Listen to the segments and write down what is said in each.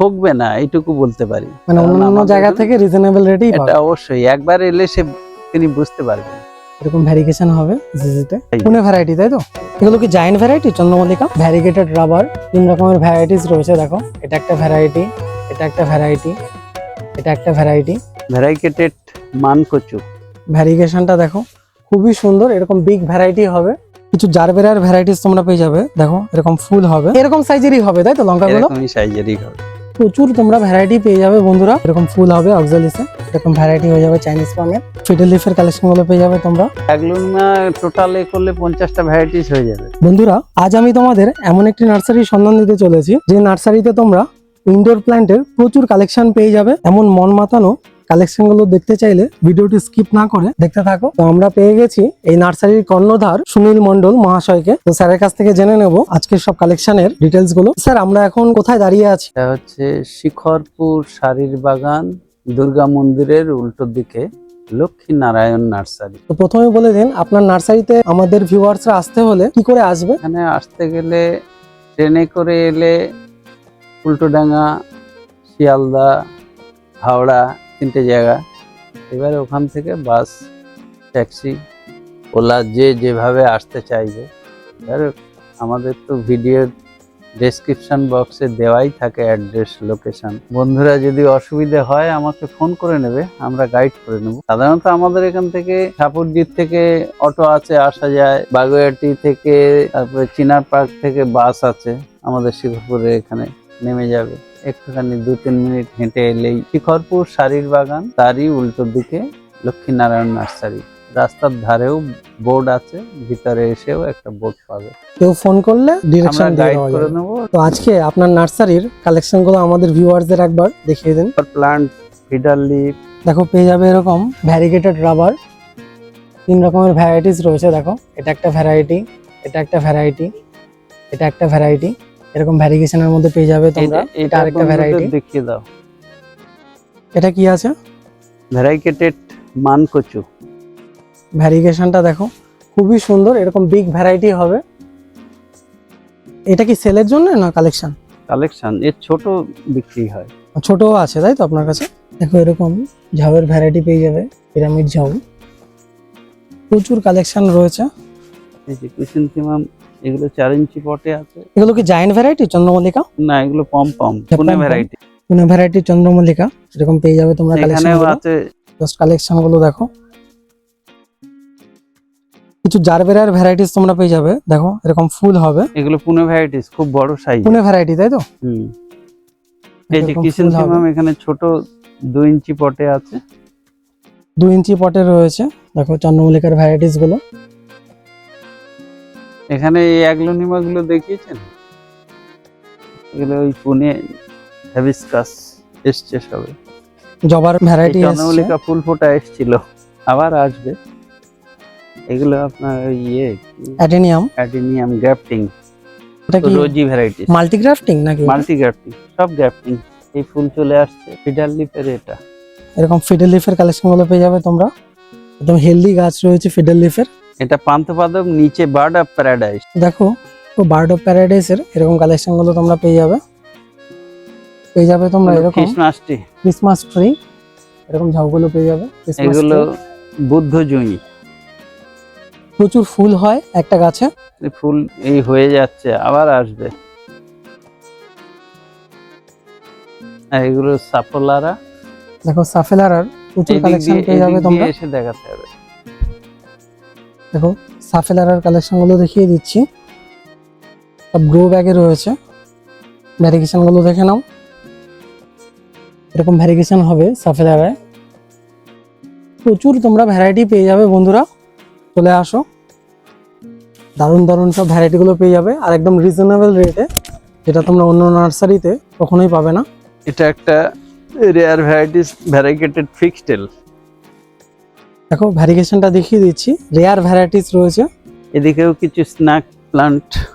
ঠকবে না এইটুকু বলতে পারি। মানে অন্যান্য জায়গা থেকে রিজনেবল রেটেই এটা অবশ্যই একবার এলে সে তিনি বুঝতে পারবেন। এরকম ভ্যারিগেশন হবে জিজিতে পুনে ভ্যারাইটি তাই তো? এগুলো কি জায়েন্ট ভ্যারাইটি চন্দ্রমল্লিকা? ভ্যারিগেটেড রাবার তিন রকমের ভ্যারাইটিস রয়েছে দেখো। এটা একটা ভ্যারাইটি এটা একটা ভ্যারাইটি এটা একটা ভ্যারাইটি ভ্যারাইকেটেড মান কচু। ভ্যারিগেশনটা দেখো খুবই সুন্দর এরকম বিগ ভ্যারাইটি হবে। কিছু জারবেরার ভ্যারাইটিস তোমরা পেয়ে যাবে দেখো এরকম ফুল হবে। এরকম সাইজেরই হবে তাই তো লঙ্কাগুলো? এরকমই সাইজেরই হবে। প্রচুর তোমরা ভ্যারাইটি পেয়ে যাবে বন্ধুরা। এরকম ফুল হবে অক্সালিসে এরকম ভ্যারাইটি হয়ে যাবে চাইনিজ পামের ফিডেল লিফের কালেকশনগুলো পেয়ে যাবে তোমরা। টোটাল এ করলে পঞ্চাশটা ভ্যারাইটিস হয়ে যাবে। বন্ধুরা আজ আমি তোমাদের এমন একটি নার্সারি সন্ধান দিতে চলেছি যে নার্সারিতে তোমরা ইনডোর প্ল্যান্টের প্রচুর কালেকশন পেয়ে যাবে। এমন মন মাতানো কালেকশনগুলো দেখতে চাইলে ভিডিওটি স্কিপ না করে দেখতে থাকো। তো আমরা পেয়ে গেছি এই নার্সারির কর্ণধার সুনীল মন্ডল মহাশয়কে। তো স্যারের কাছ থেকে জেনে নেব আজকের সব কালেকশনের ডিটেলসগুলো। স্যার আমরা এখন কোথায় দাঁড়িয়ে আছি? এটা হচ্ছে শিখরপুর শাড়ির বাগান দুর্গা মন্দিরের উল্টো দিকে লক্ষ্মী নারায়ণ নার্সারি। তো প্রথমে বলে দিন আপনার নার্সারিতে আমাদের ভিউয়ার্সরা আসতে হলে কি করে আসবে? এখানে আসতে গেলে ট্রেনে করে এলে উল্টোডাঙ্গা শিয়ালদা হাওড়া তিনটে জায়গা। এবারে ওখান থেকে বাস, ট্যাক্সি, ওলা যে যেভাবে আসতে চাইবে। এবারে আমাদের তো ভিডিওর ডেসক্রিপশন বক্সে দেওয়াই থাকে অ্যাড্রেস লোকেশন বন্ধুরা যদি অসুবিধে হয় আমাকে ফোন করে নেবে, আমরা গাইড করে নেব। সাধারণত আমাদের এখান থেকে ঠাকুরজির থেকে অটো আছে, আসা যায়। বাগুয়াটি থেকে, তারপরে চিনার পার্ক থেকে বাস আছে। আমাদের শিখরপুরে এখানে নেমে যাবে। একটুখানি দু তিন মিনিট হেঁটে এলেই শিখরপুর শাড়ির বাগান তারই উল্টো দিকে লক্ষ্মীনারায়ণ নার্সারি। রাস্তার ধারেও বোর্ড আছে ভিতরে এসেও একটা বোর্ড পাবে। কেউ ফোন করলে ডিরেকশন গাইড করে নেব। তো আজকে আপনার নার্সারির কালেকশনগুলো আমাদের ভিউয়ারদের একবার দেখিয়ে দিন। প্লান্ট ফিডার লিপ দেখো পেয়ে যাবে এরকম ভ্যারিগেটেড রাবার তিন রকমের ভ্যারাইটিস রয়েছে দেখো। এটা একটা ভ্যারাইটি এটা একটা ভ্যারাইটি এটা একটা ভ্যারাইটি এরকম ভ্যারিগেশনের মধ্যে পেয়ে যাবে তোমরা। এটা আরেকটা ভ্যারাইটি দেখিয়ে দাও। এটা কি আছে? ভ্যারাইকেটেড মান কচু ভ্যারিগেশনটা দেখো খুবই সুন্দর এরকম বিগ ভ্যারাইটি হবে। এটা কি সেলের জন্য না কালেকশন কালেকশন এর ছোট বিক্রি হয়। ছোট আছে তাই তো আপনার কাছে? দেখো এরকম ঝাউয়ের ভ্যারাইটি পেয়ে যাবে পিরামিড ঝাউ। প্রচুর কালেকশন রয়েছে। এই যে কুসুন্থিমাম এগুলো চার ইঞ্চি পটে আছে। এগুলো কি জায়েন্ট ভ্যারাইটি চন্দ্রমল্লিকা? না এগুলো পম পম আচ্ছা, পুনে। ভ্যারাইটি কোনো ভ্যারাইটি চন্দ্রমল্লিকা এরকম পেয়ে যাবে তোমরা কালেকশন আছে। জাস্ট কালেকশনগুলো দেখো। কিছু জারবেরার ভ্যারাইটিস তোমরা পেয়ে যাবে। দেখো এরকম ফুল হবে। এগুলো পুনে ভ্যারাইটিস খুব বড় সাইজ পুনে ভ্যারাইটি তাই তো? হুম। এই যে কিষেন সিমাম এখানে ছোট দু ইঞ্চি পটে আছে। দু ইঞ্চি পটে রয়েছে। দেখো চন্দ্রমল্লিকার ভ্যারাইটিসগুলো। এখানে এই অ্যাগ্লোনিমা গুলো দেখিয়েছেন? এগুলো ওই পুনে হ্যাবিসকাস এসছে সবে। জবার ভ্যারাইটি চন্দ্রমল্লিকা ফুল ফোটা এসছিল আবার আসবে। এগুলো আপনার ইয়ে অ্যাডেনিয়াম অ্যাডিনিয়াম গ্রাফটিং এটা কি রোজি ভ্যারাইটি। মাল্টিগ্রাফটিং নাকি? মাল্টি গ্রাফটিং সব গ্রাফটিং এই ফুল চলে আসছে ফিডার লিফের এটা। এরকম ফিডেল লিফের কালেকশনগুলো পেয়ে যাবে তোমরা। একদম হেলদি গাছ রয়েছে ফিডেল লিফের। এটা পান্থপাদক নিচে বার্ড অফ প্যারাডাইস। দেখো তো বার্ড অফ প্যারাডাইসের এরকম কালেকশনগুলো তোমরা পেয়ে যাবে। পেয়ে যাবে তোমরা এরকম খ্রিস্টমাস ট্রি ক্রিসমাস ট্রি এরকম ঝাউগুলো পেয়ে যাবে এগুলো বুদ্ধ জুঁই। প্রচুর ফুল হয় একটা গাছে। ফুল এই হয়ে যাচ্ছে আবার আসবে। এগুলো সাপোলারা। দেখো সাফেলারার প্রচুর কালেকশন পেয়ে যাবে তোমরা। এসে দেখাতে হবে। দেখো, সাফেলারার কালেকশনগুলো দেখিয়ে দিচ্ছি। সব গ্রো ব্যাগে রয়েছে। ভ্যারিগেশনগুলো দেখে নাও। এরকম ভ্যারিগেশন হবে সাফেলারায় প্রচুর তোমরা ভ্যারাইটি পেয়ে যাবে বন্ধুরা। চলে আসো। দারুণ দারুণ সব ভ্যারাইটি গুলো পেয়ে যাবে। আর একদম রিজনেবল রেটে যেটা তোমরা অন্য নার্সারিতে কখনোই পাবে না। এটা একটা রেয়ার ভ্যারাইটিস ভ্যারাইকেটেড ফিক্সটেল দেখো ভ্যারিগেশনটা দেখিয়ে দিচ্ছি। রেয়ার ভ্যারাইটিস রয়েছে। এদিকেও কিছু স্ন্যাক প্লান্ট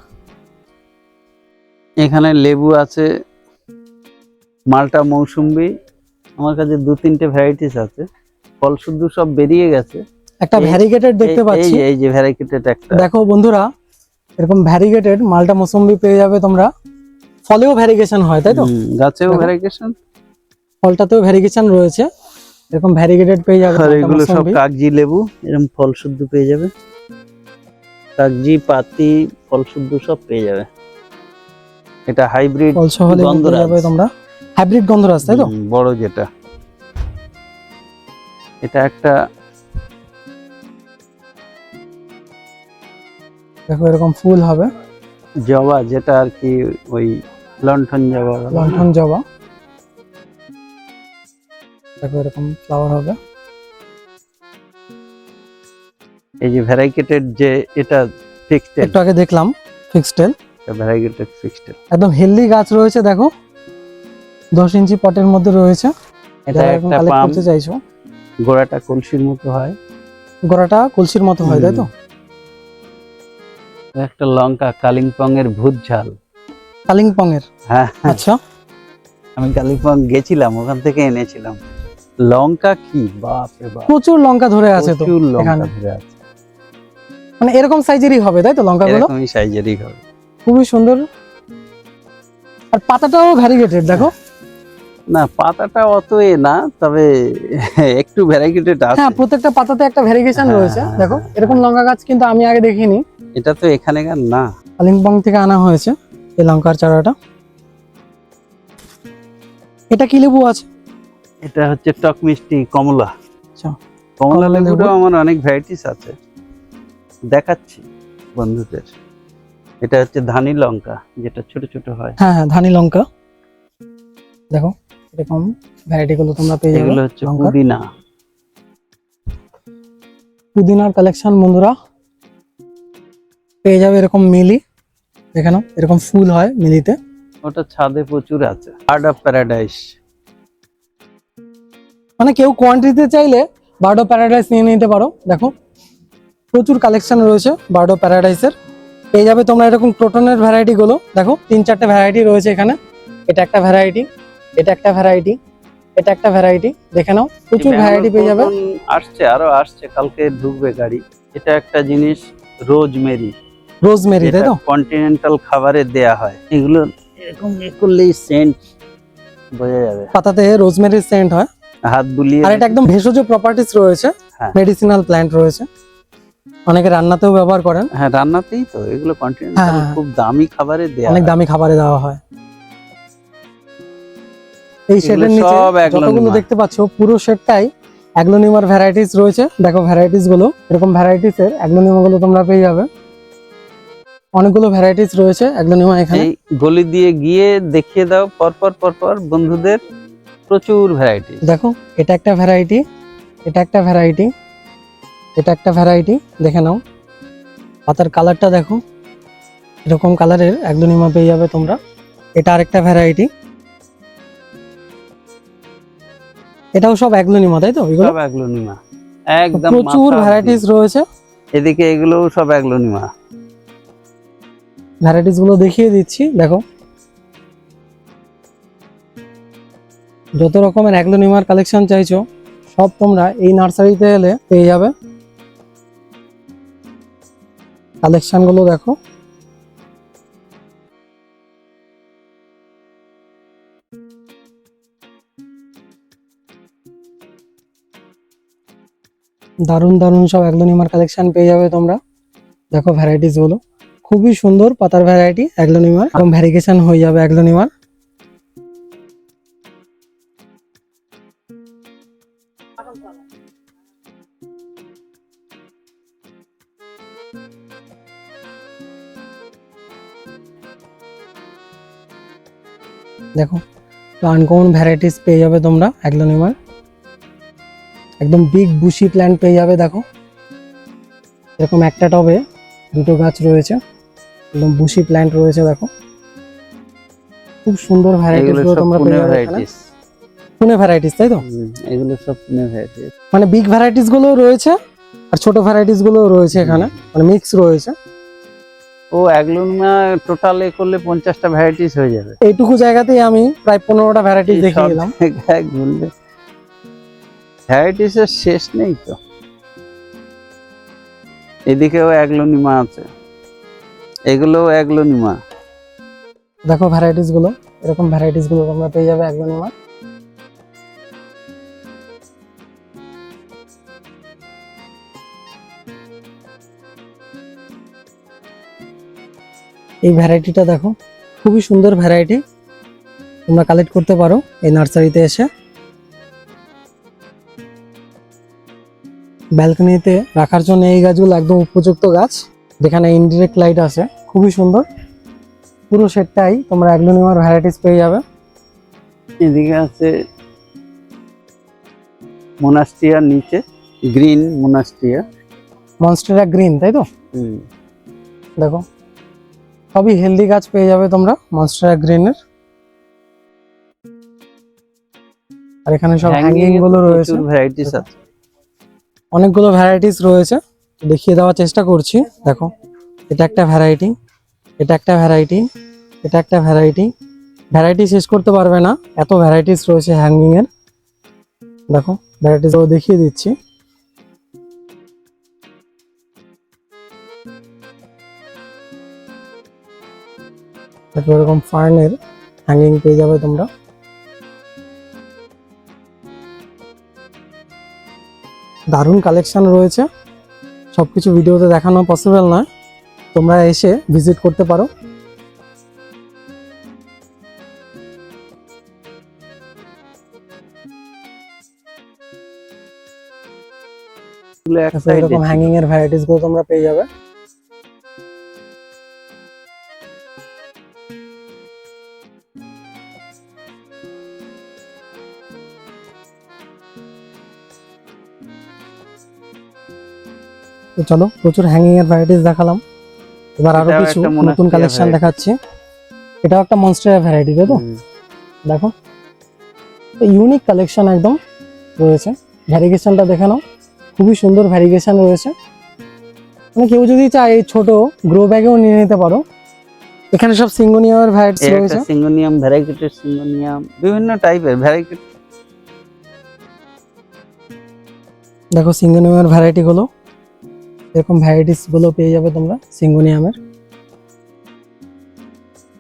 এখানে লেবু আছে মালটা মৌসুম্বি। আমার কাছে দু তিনটে ভ্যারাইটিস আছে। ফল শুদ্ধ সব বেরিয়ে গেছে। একটা ভ্যারিগেটেড দেখতে পাচ্ছি এই যে- এই যে ভ্যারাইকেটেড একটা। দেখো বন্ধুরা এরকম ভ্যারিগেটেড মালটা মৌসুম্বি পেয়ে যাবে তোমরা। ফলেও ভ্যারিগেশন হয় তাই তো? গাছেও। ভ্যারিগেশন ফলটাতেও ভ্যারিগেশন রয়েছে। এরকম ভ্যারিগেটেড পেয়ে যাবে আর এগুলো সব কাগজি লেবু এরকম ফল শুদ্ধ পেয়ে যাবে। কাগজি পাতি ফল শুদ্ধ সব পেয়ে যাবে। এটা হাইব্রিড গন্ধরাজ। যাবে তোমরা। হাইব্রিড গন্ধরাজ তাই তো? বড় যেটা। এটা একটা দেখো এরকম ফুল হবে। জবা যেটা আর কি ওই লন্ঠন জবা। লন্ঠন জবা। দেখো এরকম ফ্লাওয়ার হবে। এই যে ভ্যারাইকেটেড যে এটা ফিক্সটেল একটু আগে দেখলাম ফিক্সটেল ভ্যারাইকেটেড ফিক্সটেল একদম হেলদি গাছ রয়েছে দেখো। দশ ইঞ্চি পটের মধ্যে রয়েছে। এটা একটা কালেক্ট পাম করতে চাইছো। গোড়াটা কলসির মতো হয়। গোড়াটা কলসির মতো হয় তাই তো? একটা লঙ্কা কালিম্পং এর ভূত ঝাল। কালিম্পং এর হ্যাঁ। আচ্ছা। আমি কালিম্পং গেছিলাম ওখান থেকে এনেছিলাম। লঙ্কা কি? বাপ রে বাপ। প্রচুর লঙ্কা ধরে আছে তো প্রচুর লঙ্কা ধরে আছে। মানে এরকম সাইজেরই হবে তাই তো লঙ্কাগুলো? এরকমই সাইজেরই হবে। খুবই সুন্দর। আর পাতাটাও ভ্যারিগেটেড দেখো। না পাতাটা অত এ না তবে একটু ভ্যারাইটিড আছে। হ্যাঁ প্রত্যেকটা পাতাতে একটা ভ্যারিগেশন হ্যাঁ, রয়েছে হ্যাঁ, দেখো। এরকম লঙ্কা গাছ কিন্তু আমি আগে দেখিনি। এটা তো এখানেকার না। কালিম্পং থেকে আনা হয়েছে এই লঙ্কার চারাটা। এটা কি লেবু আছে? এটা হচ্ছে টক মিষ্টি কমলা। আচ্ছা। কমলা কমলা লেবুরও লেবু। আমার অনেক ভ্যারাইটিস আছে। দেখাচ্ছি বন্ধুদের। এটা হচ্ছে ধানি লঙ্কা যেটা ছোট ছোট হয়। হ্যাঁ হ্যাঁ ধানি লঙ্কা। দেখো এরকম ভ্যারাইটি গুলো তোমরা পেয়ে যাবে এগুলো হচ্ছে পুদিনা। পুদিনার কালেকশন বন্ধুরা পেয়ে যাবে এরকম মিলি। দেখে নাও এরকম ফুল হয় মিলিতে। ওটা ছাদে প্রচুর আছে। হার্ড অফ প্যারাডাইস মানে কেউ কোয়ান্টিটিতে চাইলে বার্ডো প্যারাডাইস নিয়ে নিতে পারো। দেখো প্রচুর কালেকশন রয়েছে বার্ডো প্যারাডাইসের পেয়ে যাবে তোমরা এরকম ক্রোটনের ভ্যারাইটিগুলো দেখো তিন চারটে ভ্যারাইটি রয়েছে এখানে। এটা একটা ভ্যারাইটি এটা একটা ভ্যারাইটি এটা একটা ভ্যারাইটি দেখে নাও প্রচুর ভ্যারাইটি পেয়ে যাবে। আসছে আরও আসছে কালকে ঢুকবে গাড়ি। এটা একটা জিনিস রোজমেরি রোজমেরি তাই তো? কন্টিনেন্টাল খাবারে দেয়া হয়। এগুলো এরকম এ করলেই সেন্ট বোঝা যাবে। পাতাতে রোজমেরির সেন্ট হয়। হাত বুলিয়ে আর এটা একদম ভেষজ প্রপার্টিস রয়েছে। মেডিসিনাল প্ল্যান্ট রয়েছে। অনেকে রান্নাতেও ব্যবহার করেন। হ্যাঁ রান্নাতেই তো এগুলো কন্টিনেন্টাল হ্যাঁ, হ্যাঁ। খুব দামি খাবারে দেয়া অনেক দামি খাবারে দেওয়া হয়। এই শেডের নিচে। যতগুলো দেখতে পাচ্ছ পুরো শেডটাই অ্যাগ্লোনিমার ভ্যারাইটিস রয়েছে। দেখো ভ্যারাইটিসগুলো এরকম ভ্যারাইটিস এর অ্যাগ্লোনিমা গুলো তোমরা পেয়ে যাবে। অনেকগুলো ভ্যারাইটিস রয়েছে অ্যাগ্লোনিমা এখানে। এই গলি দিয়ে গিয়ে দেখিয়ে দাও পরপর পরপর বন্ধুদের। প্রচুর ভ্যারাইটি দেখো এটা একটা ভ্যারাইটি এটা একটা ভ্যারাইটি এটা একটা ভ্যারাইটি দেখে নাও। পাতার কালারটা দেখো এরকম কালারের অ্যাগ্লোনিমা পেয়ে যাবে তোমরা। এটা আরেকটা ভ্যারাইটি এটাও সব অ্যাগ্লোনিমা তাই তো এগুলো? সব অ্যাগ্লোনিমা একদম প্রচুর ভ্যারাইটিস রয়েছে। এদিকে এগুলোও সব অ্যাগ্লোনিমা ভ্যারাইটিসগুলো দেখিয়ে দিচ্ছি দেখো। যত রকমের অ্যাগ্লোনিমার কালেকশন চাইছো, সব তোমরা এই নার্সারিতে এলে পেয়ে যাবে। কালেকশনগুলো দেখো। দারুণ দারুণ সব অ্যাগ্লোনিমার কালেকশন পেয়ে যাবে তোমরা। দেখো ভ্যারাইটিসগুলো। খুবই সুন্দর পাতার ভ্যারাইটি অ্যাগ্লোনিমার এবং ভ্যারিগেশন হয়ে যাবে অ্যাগ্লোনিমার দেখো তো আনকমন ভ্যারাইটিস পেয়ে যাবে তোমরা অ্যাগ্লোনিমার একদম বিগ বুশি প্ল্যান্ট পেয়ে যাবে দেখো এরকম একটা টবে দুটো গাছ রয়েছে একদম বুশি প্ল্যান্ট রয়েছে দেখো খুব সুন্দর ভ্যারাইটিস এগুলো গুলো সব তোমরা পুনে পেয়ে যাবে এখানে ভ্যারাইটিস পুনে ভ্যারাইটিস তাই তো? এগুলো সব পুনে ভ্যারাইটিস মানে বিগ ভ্যারাইটিসগুলো রয়েছে আর ছোট ভ্যারাইটিসগুলো রয়েছে এখানে। মানে মিক্স রয়েছে। ও অ্যাগ্লোনিমা টোটাল এ করলে পঞ্চাশটা ভ্যারাইটিস হয়ে যাবে। এইটুকু জায়গাতেই আমি প্রায় পনেরোটা ভ্যারাইটিস দিলাম। জায়গায় ঘুরলে। ভ্যারাইটিস এর শেষ নেই তো? এদিকেও অ্যাগ্লোনিমা আছে। এগুলোও অ্যাগ্লোনিমা। দেখো ভ্যারাইটিসগুলো এরকম ভ্যারাইটিসগুলো তোমরা পেয়ে যাবে একদম এই ভ্যারাইটিটা দেখো খুবই সুন্দর ভ্যারাইটি তোমরা কালেক্ট করতে পারো এই নার্সারিতে এসে। ব্যালকনিতে রাখার জন্য এই গাছগুলো একদম উপযুক্ত গাছ যেখানে ইনডিরেক্ট লাইট আছে খুবই সুন্দর। পুরো সেটটাই তোমরা অ্যাগ্লোনিমার ভ্যারাইটিস পেয়ে যাবে। এদিকে আছে মোনাস্টিয়ার নিচে গ্রিন মোনাস্টিয়া মনস্টেরা গ্রিন তাই তো? দেখো সবই হেলদি গাছ পেয়ে যাবে তোমরা মনস্টেরা গ্রিনের আর এখানে সব হ্যাঙ্গিংগুলো রয়েছে। ভ্যারাইটিস আছে। অনেকগুলো ভ্যারাইটিস রয়েছে। দেখিয়ে দেওয়ার চেষ্টা করছি দেখো এটা একটা ভ্যারাইটি এটা একটা ভ্যারাইটি এটা একটা ভ্যারাইটি ভ্যারাইটি শেষ করতে পারবে না এত ভ্যারাইটিস রয়েছে হ্যাঙ্গিং এর দেখো ভ্যারাইটিস দেখিয়ে দিচ্ছি। দেখো এরকম ফার্নের হ্যাঙ্গিং পেয়ে যাবে তোমরা। দারুণ কালেকশন রয়েছে। সবকিছু ভিডিওতে দেখানো পসিবল নয়। তোমরা এসে ভিজিট করতে পারো। তারপরে এরকম হ্যাঙ্গিং এর ভ্যারাইটিসগুলো তোমরা পেয়ে যাবে। তো চলো প্রচুর হ্যাঙ্গিং এর ভ্যারাইটিস দেখালাম। এবার আরও কিছু নতুন কালেকশন দেখাচ্ছি। এটাও একটা মনস্টার ভ্যারাইটি তাই তো। দেখো। ইউনিক কালেকশন একদম রয়েছে। ভ্যারিগেশনটা দেখে নাও। খুবই সুন্দর ভ্যারিগেশন রয়েছে। মানে কেউ যদি চায় এই ছোট গ্রো ব্যাগেও নিয়ে নিতে পারো। এখানে সব সিঙ্গোনিয়ামের ভ্যারাইটিস রয়েছে। সিঙ্গোনিয়াম ভ্যারাইকেটেড সিঙ্গোনিয়াম বিভিন্ন টাইপের ভ্যারাইকেট দেখো সিঙ্গোনিয়ামের ভ্যারাইটি গুলো। এরকম ভ্যারাইটিসগুলো পেয়ে যাবে তোমরা সিঙ্গোনিয়ামের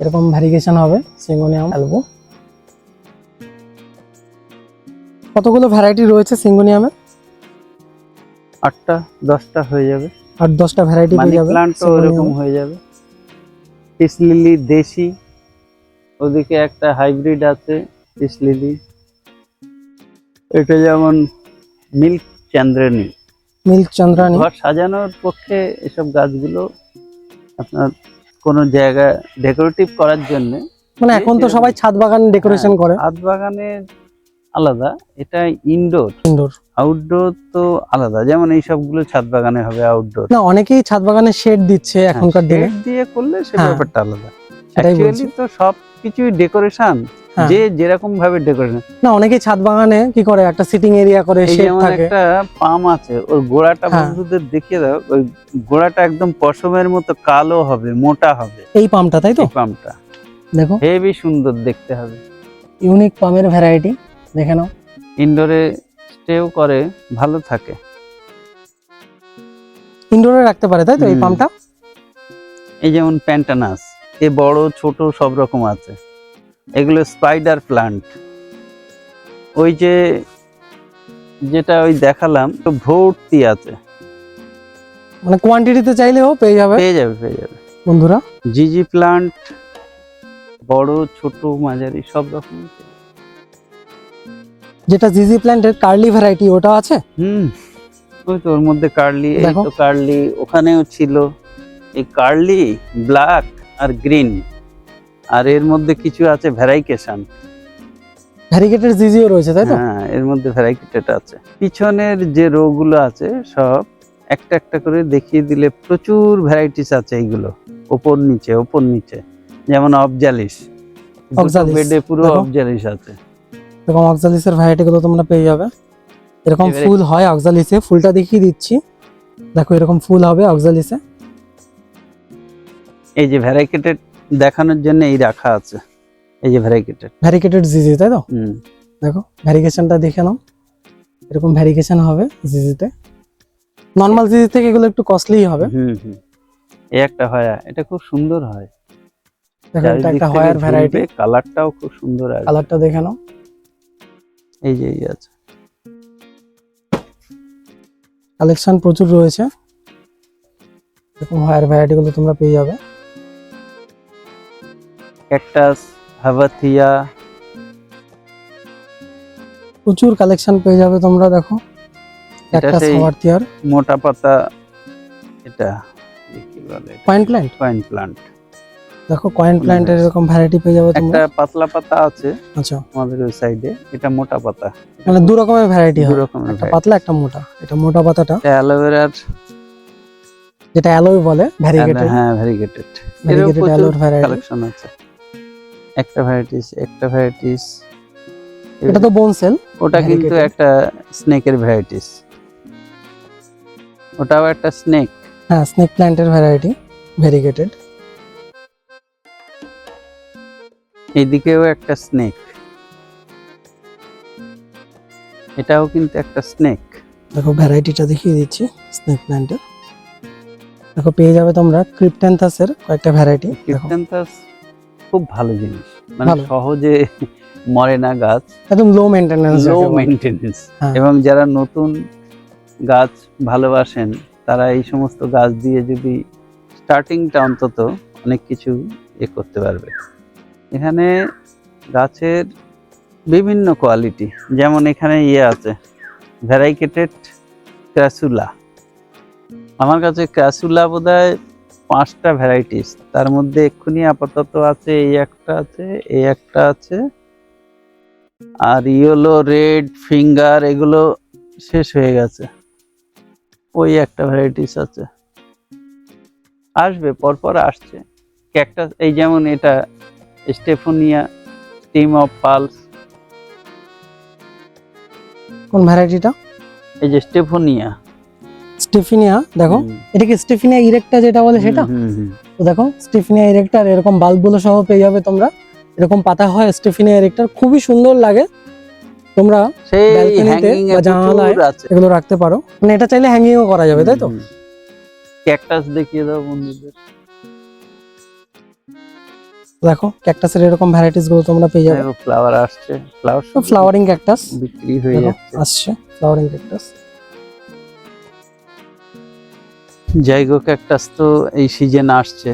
এরকম ভ্যারিগেশন হবে সিঙ্গোনিয়াম অ্যালবো কতগুলো ভ্যারাইটি রয়েছে সিঙ্গোনিয়ামের আটটা দশটা হয়ে যাবে। আট দশটা ভ্যারাইটি পেয়ে যাবে প্লান্টও এরকম হয়ে যাবে। পিস লিলি দেশি ওদিকে একটা হাইব্রিড আছে পিস লিলি। এটা যেমন মিল্ক চান্দ্রানী। মিল্ক চন্দ্রানী ঘর সাজানোর পক্ষে এসব গাছগুলো আপনার কোনো জায়গা ডেকোরেটিভ করার জন্য মানে এখন তো সবাই ছাদ বাগান ডেকোরেশন করে। ছাদ বাগানের আলাদা এটা ইনডোর ইনডোর আউটডোর তো আলাদা যেমন এই সবগুলো ছাদ বাগানে হবে আউটডোর না অনেকেই ছাদ বাগানে শেড দিচ্ছে এখনকার দিনে। দিয়ে করলে সে হ্যাঁ, ব্যাপারটা আলাদা। অ্যাকচুয়ালি তো সব কিছুই ডেকোরেশন হ্যাঁ। যে যেরকম ভাবে ডেকোরেশন না অনেকে ছাদ বাগানে কি করে? একটা সিটিং এরিয়া করে যেমন থাকে। একটা পাম আছে ওর গোড়াটা হ্যাঁ। বন্ধুদের দেখিয়ে দাও ওই গোড়াটা একদম পশমের মতো কালো হবে মোটা হবে। এই পামটা তাই তো? এই পামটা দেখো। হেভি সুন্দর দেখতে হবে। ইউনিক পামের ভ্যারাইটি দেখে নাও। ইনডোরে স্টেও করে ভালো থাকে। ইনডোরে রাখতে পারে তাই তো এই। পামটা এই যেমন প্যান্টানাস এ বড় ছোট সব রকম আছে। এগুলো স্পাইডার প্লান্ট ওই যে যেটা ওই দেখালাম তো ভর্তি আছে। মানে কোয়ান্টিটিতে চাইলেও পেয়ে যাবে। পেয়ে যাবে পেয়ে যাবে। বন্ধুরা? জিজি প্লান্ট বড় ছোট মাঝারি সব রকম যেটা জিজি প্ল্যান্টের কার্লি ভ্যারাইটি ওটা আছে? হুম। ওই তো ওর মধ্যে কার্লি এই তো কার্লি ওখানেও ছিল। এই কার্লি ব্ল্যাক আর গ্রিন। আর এর মধ্যে কিছু আছে ভ্যারাইকেশন। ভ্যারিগেটেড জিজিও রয়েছে তাই তো? হ্যাঁ এর মধ্যে ভ্যারাইকেটেড আছে। পিছনের যে রোগুলো আছে সব একটা একটা করে দেখিয়ে দিলে প্রচুর ভ্যারাইটিস আছে এইগুলো। ওপর নিচে ওপর নিচে। যেমন অবজালিস। বেডে পুরো। অবজালিস আছে। এরকম অক্সালিসের ভ্যারাইটি গুলো তোমরা পেয়ে যাবে। এরকম ফুল হয় অক্সালিসে ফুলটা দেখিয়ে দিচ্ছি। দেখো এরকম ফুল হবে অক্সালিসে এই যে ভ্যারাইকেটেড দেখানোর জন্য এই রাখা আছে। এই যে ভ্যারাইকেটেড ভ্যারিগেটেড জিজি তাই তো? হুম। দেখো ভ্যারিগেশনটা দেখে নাও। এরকম ভ্যারিগেশন হবে জিজিতে নর্মাল জিজি থেকে এগুলো একটু কস্টলি হবে। হুম হুম। এই একটা হয় এটা খুব সুন্দর হয়। দেখো এটা একটা হয়ার ভ্যারাইটি কালারটাও খুব সুন্দর আছে কালারটা দেখে নাও। এই যে এই আছে। কালেকশন প্রচুর রয়েছে। এরকম হয়ার ভ্যারাইটি গুলো তোমরা পেয়ে যাবে। ক্যাকটাস হাভাথিয়া প্রচুর কালেকশন পেয়ে যাবে তোমরা দেখো। সামার তিয়ার মোটা পাতা এটা কি বলে? কয়েন প্ল্যান্ট পয়েন্ট প্লান্ট দেখো কয়েন প্ল্যান্টের এরকম ভ্যারাইটি পেয়ে যাবে একটা পাতলা পাতা আছে আচ্ছা। আমাদের ওই সাইডে এটা মোটা পাতা। মানে দু রকমের ভ্যারাইটি হয়। রকমের একটা পাতলা একটা মোটা। এটা মোটা পাতাটা। অ্যালোভেরার যেটা অ্যালোই বলে ভ্যারিগেটেড হ্যাঁ ভ্যারিগেটেড ভ্যারিগেটেড অ্যালোর ভ্যারাইটি কালেকশন আছে। একটা ভ্যারাইটিস একটা ভ্যারাইটিস এটা তো বোন সেল ওটা কিন্তু একটা স্নেকের ভ্যারাইটিস ওটাও একটা স্নেক হ্যাঁ স্নেক প্ল্যান্টের ভ্যারাইটি ভ্যারিগেটেড এইদিকেও একটা স্নেক এটাও কিন্তু একটা স্নেক দেখো ভ্যারাইটিটা দেখিয়ে দিচ্ছি স্নেক প্ল্যান্টের দেখো পেয়ে যাবে তোমরা ক্রিপ্টেন্থাসের কয়েকটা ভ্যারাইটি ক্রিপ্টেন্থাস খুব ভালো জিনিস। মানে সহজে মরে না গাছ। একদম লো মেইনটেনেন্স লো মেইনটেনেন্স হ্যাঁ। এবং যারা নতুন গাছ ভালোবাসেন তারা এই সমস্ত গাছ দিয়ে যদি স্টার্টিংটা অন্তত অনেক কিছু এ করতে পারবে। এখানে গাছের বিভিন্ন কোয়ালিটি যেমন এখানে ইয়ে আছে ভ্যারাইকেটেড ক্রাসুলা। আমার কাছে ক্রাসুলা বোধহয় পাঁচটা ভ্যারাইটিস তার মধ্যে এক্ষুনি আপাতত আছে এই একটা আছে এই একটা আছে। আর ইয়েলো রেড ফিঙ্গার এগুলো শেষ হয়ে গেছে। ওই একটা ভ্যারাইটিস আছে। আসবে পরপর আসছে। ক্যাকটাস এই যেমন এটা স্টেফোনিয়া স্টিম অফ পালস কোন ভ্যারাইটিটা এই যে স্টেফোনিয়া স্টেফিনিয়া দেখো এটা কি স্টেফিনিয়া ইরেক্টা যেটা বলে সেটা। তো দেখো স্টেফিনিয়া ইরেক্টার এরকম বাল্বগুলো সহ পেয়ে যাবে তোমরা। এরকম পাতা হয় স্টেফিনিয়া ইরেক্টার খুবই সুন্দর লাগে। তোমরা জানালায় এগুলো রাখতে পারো। মানে এটা চাইলে হ্যাঙ্গিংও করা যাবে তাই তো? ক্যাকটাস দেখিয়ে দাও বন্ধুদের। দেখো ক্যাকটাসের এরকম ভ্যারাইটিসগুলো তোমরা পেয়ে যাবে। ফ্লাওয়ার আসছে। ফ্লাওয়ার ফ্লাওয়ারিং ক্যাকটাস বিক্রি হয়ে যাচ্ছে। আসছে ফ্লাওয়ারিং ক্যাকটাস জাইগো ক্যাকটাস তো এই সিজন আসছে।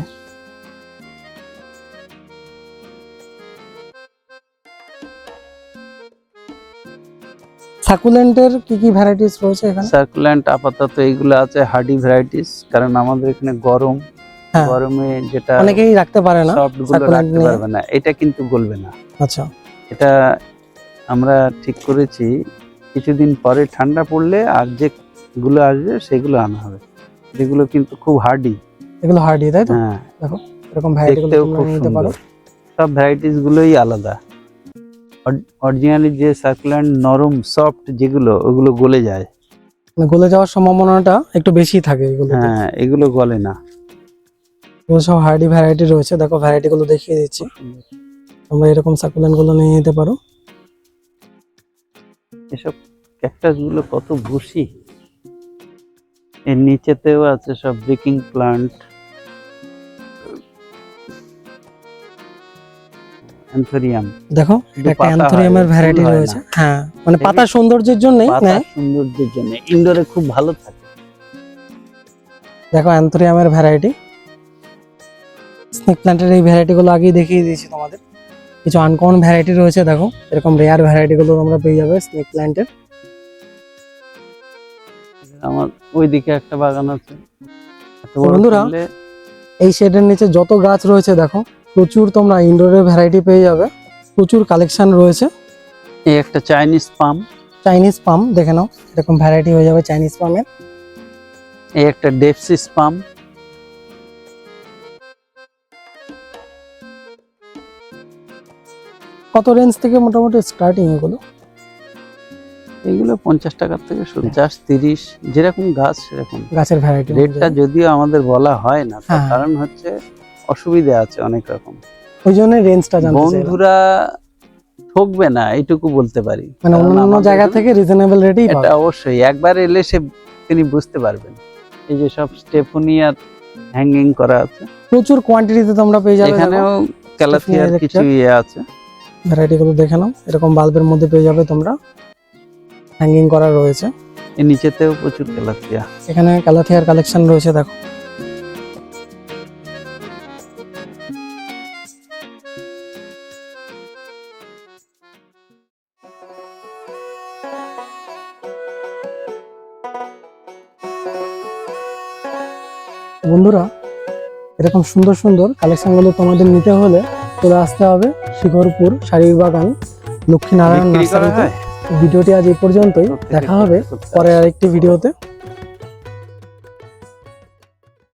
সাকুলেন্টের কি কি ভ্যারাইটিস রয়েছে এখানে? সার্কুল্যান্ট আপাতত এইগুলো আছে হার্ডি ভ্যারাইটিস কারণ আমাদের এখানে গরম। হ্যাঁ। গরমে যেটা অনেকেই রাখতে পারে না সফটগুলো রাখতে পারবে না এটা কিন্তু গলবে না। আচ্ছা। এটা আমরা ঠিক করেছি কিছুদিন পরে ঠান্ডা পড়লে আর যে গুলো আসবে সেগুলো আনা হবে। যেগুলো কিন্তু খুব হার্ডি এগুলো হার্ডি তাই তো? হ্যাঁ। এরকম ভ্যারাইটি গুলো তোমরা নিতে পারো। সব ভ্যারাইটিস গুলোই আলাদা। অরিজিনালি যে সার্কুল্যান্ট নরম সফট যেগুলো ওগুলো গলে যায়। মানে গলে যাওয়ার সম্ভাবনাটা একটু বেশি থাকে এগুলো হ্যাঁ এগুলো গলে না। এগুলো সব হার্ডি ভ্যারাইটি রয়েছে। দেখো ভ্যারাইটি গুলো দেখিয়ে দিচ্ছি। তোমরা এরকম সাকুলেন্টগুলো নিয়ে নিতে পারো। এসব ক্যাকটাসগুলো কত ভুসি। এর নিচেতেও আছে সব ব্রেকিং প্লান্ট। অ্যান্থোরিয়াম। দেখো একটা হয়, অ্যান্থোরিয়ামের ভ্যারাইটি রয়েছে। হ্যাঁ মানে পাতা সৌন্দর্যের জন্যই পাতা সৌন্দর্যের জন্য। ইনডোরে খুব ভালো থাকে। দেখো অ্যান্থোরিয়ামের ভ্যারাইটি স্নেক প্ল্যান্টের এই ভ্যারাইটি গুলো আগেই দেখিয়ে দিয়েছি তোমাদের। কিছু আনকমন ভ্যারাইটি রয়েছে দেখো। এরকম রেয়ার ভ্যারাইটি গুলো তোমরা পেয়ে যাবে স্নেক প্ল্যান্টের আমার ওইদিকে একটা বাগান আছে। বন্ধুরা, এই শেডের নিচে যত গাছ রয়েছে দেখো প্রচুর তোমরা ইনডোরের ভ্যারাইটি পেয়ে যাবে। প্রচুর কালেকশন রয়েছে। এই একটা চাইনিজ পাম চাইনিজ পাম দেখে নাও এরকম ভ্যারাইটি হয়ে যাবে চাইনিজ পামের এই একটা ডেপসিস পাম কত রেঞ্জ থেকে মোটামুটি স্টার্টিং এগুলো? এগুলো পঞ্চাশ টাকার থেকে পঞ্চাশ তিরিশ যেরকম গাছ সেরকম। গাছের ভ্যারাইটি রেটটা যদিও আমাদের বলা হয় না তার হ্যাঁ। কারণ হচ্ছে অসুবিধা আছে অনেক রকম। ওই জন্য রেঞ্জটা জানতে বন্ধুরা ঠকবে না এইটুকু বলতে পারি। মানে অন্যান্য জায়গা থেকে রিজনেবল রেটেই এটা অবশ্যই একবার এলে সে তিনি বুঝতে পারবেন। এই যে সব স্টেফোনিয়ার হ্যাঙ্গিং করা আছে। প্রচুর কোয়ান্টিটিতে তোমরা পেয়ে যাবে এখানেও ক্যালাথিয়ার কিছু ইয়ে আছে। ভ্যারাইটি গুলো দেখে নাও এরকম বাল্বের মধ্যে পেয়ে যাবে তোমরা। হ্যাঙ্গিং করা রয়েছে। এর নিচেতেও প্রচুর ক্যালাথিয়া এখানে ক্যালাথিয়ার কালেকশন রয়েছে দেখো। বন্ধুরা এরকম সুন্দর সুন্দর কালেকশনগুলো তোমাদের নিতে হলে চলে আসতে হবে শিখরপুর শাড়ির বাগান লক্ষ্মীনারায়ণ নার্সারিতে। ভিডিওটি আজ এই পর্যন্তই। দেখা হবে পরে আরেকটি ভিডিওতে।